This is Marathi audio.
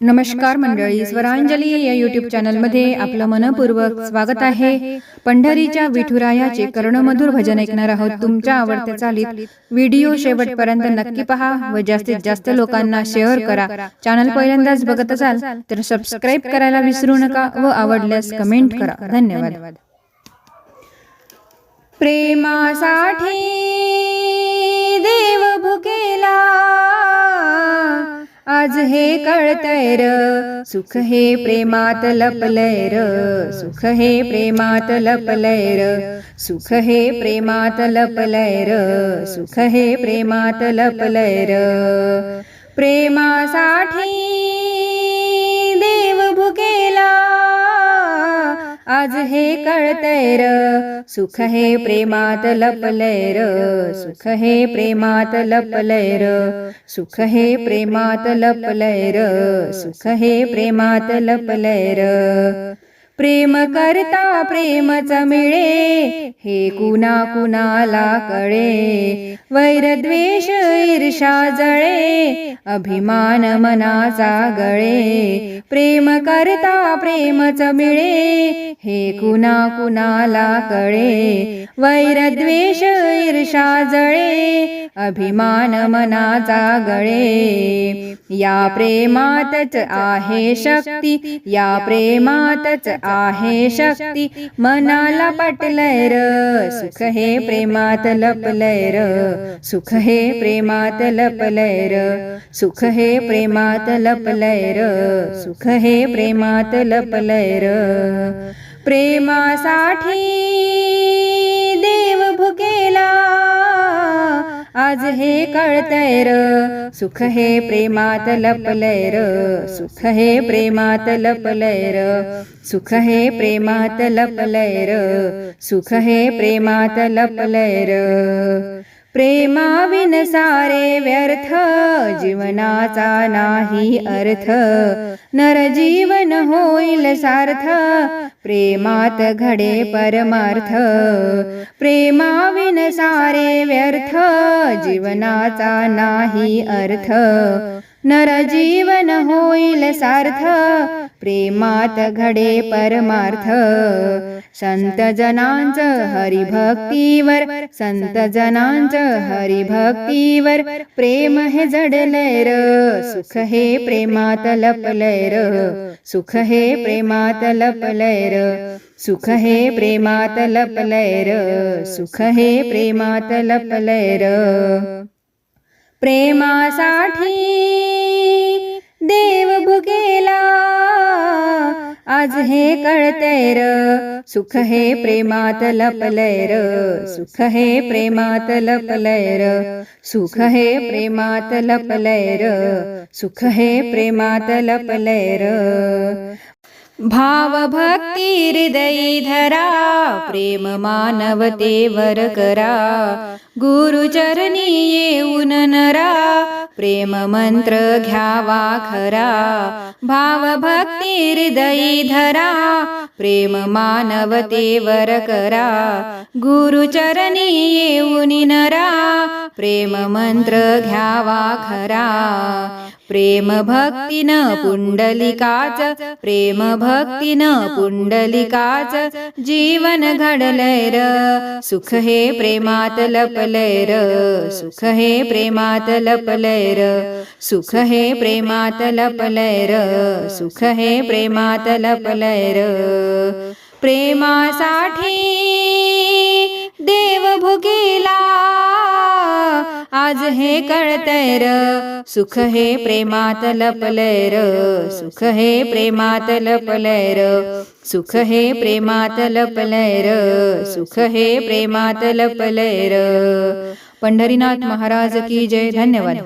नमस्कार मंडळी स्वरांजली या युट्यूब चॅनलमध्ये आपलं मनपूर्वक स्वागत आहे. पंढरीच्या विठुरायाचे कर्णमधुर भजन ऐकणार आहोत. तुमच्या आवडत्या चालीत व्हिडिओ शेवटपर्यंत नक्की पहा व जास्तीत जास्त लोकांना शेअर करा. चॅनल पहिल्यांदाच बघत असाल तर सबस्क्राईब करायला विसरू नका व आवडल्यास कमेंट करा. धन्यवाद. प्रेमासाठी आज हे कळतय र सुख हे प्रेमात लपलय र सुख हे प्रेमात लपलय र सुख हे प्रेमात लपलय र सुख हे प्रेमात लपलय र प्रेमासाठी आज हे कळतंय र. सुख हे प्रेमात लपलय र. सुख हे प्रेमात लपलय र. सुख हे प्रेमात लपलय र. सुख हे प्रेमात लपलय र. प्रेम करता प्रेमच मिळे हे कुणा कुणाला कळे? वैर द्वेष ईर्षा जळे अभिमान मनाचा गळे. प्रेम करता प्रेमच मिळे हे कुणा कुणाला कळे? वैर द्वेष ईर्षा जळे अभिमान मनाचा गळे. या प्रेमातच आहे शक्ती या प्रेमातच आहे शक्ती. मनाला पटलय र. सुख हे प्रेमात लपलय र. सुख हे प्रेमात लपलय र. सुख हे प्रेमात लपलय र. सुख हे प्रेमात लपलय र. प्रेमासाठी आज हे कळतंय र. सुख हे प्रेमात लपलय र. सुख हे प्रेमात लपलय र. सुख हे प्रेमात लपलय र. सुख हे प्रेमात लपलय र. प्रेमाविन सारे व्यर्थ जीवनाचा नाही अर्थ. नरजीवन होईल सार्थ प्रेमात घडे परमार्थ. प्रेमाविन सारे व्यर्थ जीवनाचा नाही अर्थ. नरजीवन होईल सार्थ प्रेमात घडे परमार्थ. संत जनांच हरिभक्तीवर संत जनांच हरिभक्तीवर प्रेम हे जडलय र सुख हे प्रेमात लपलय र सुख हे प्रेमात लपलय र सुख हे प्रेमात लपलय र सुख हे प्रेमात लपलय र. प्रेमासाठी देव भुकेला आज हे कळतंय र सुख हे प्रेमात लपलय र सुख हे प्रेमात लपलय र सुख हे प्रेमात लपलय र सुख हे प्रेमात लपलय र. भाव भक्ती हृदयी धरा प्रेम मानवतेवर करा. गुरुचरणी येऊन नरा प्रेम मंत्र घ्यावा खरा भाव भक्ती हृदयी धरा प्रेम मानवतेवर करा गुरुचरणी येऊन नरा प्रेम मंत्र घ्यावा खरा प्रेम भक्तीन पुंडलिकाच प्रेम भक्तीन पुंडलिकाच जीवन घडलय र सुख हे प्रेमात लपलय र सुख हे प्रेमात लपलय र सुख हे प्रेमात लपलय र सुख हे प्रेमात लपलय र प्रेमासाठी देव भुकेला आज हे कळतंय र सुख हे प्रेमात लपलय र सुख हे प्रेमात लपलय र सुख हे प्रेमात लपलय र सुख हे प्रेमात लपलय र। पंढरीनाथ महाराज की जय. धन्यवाद.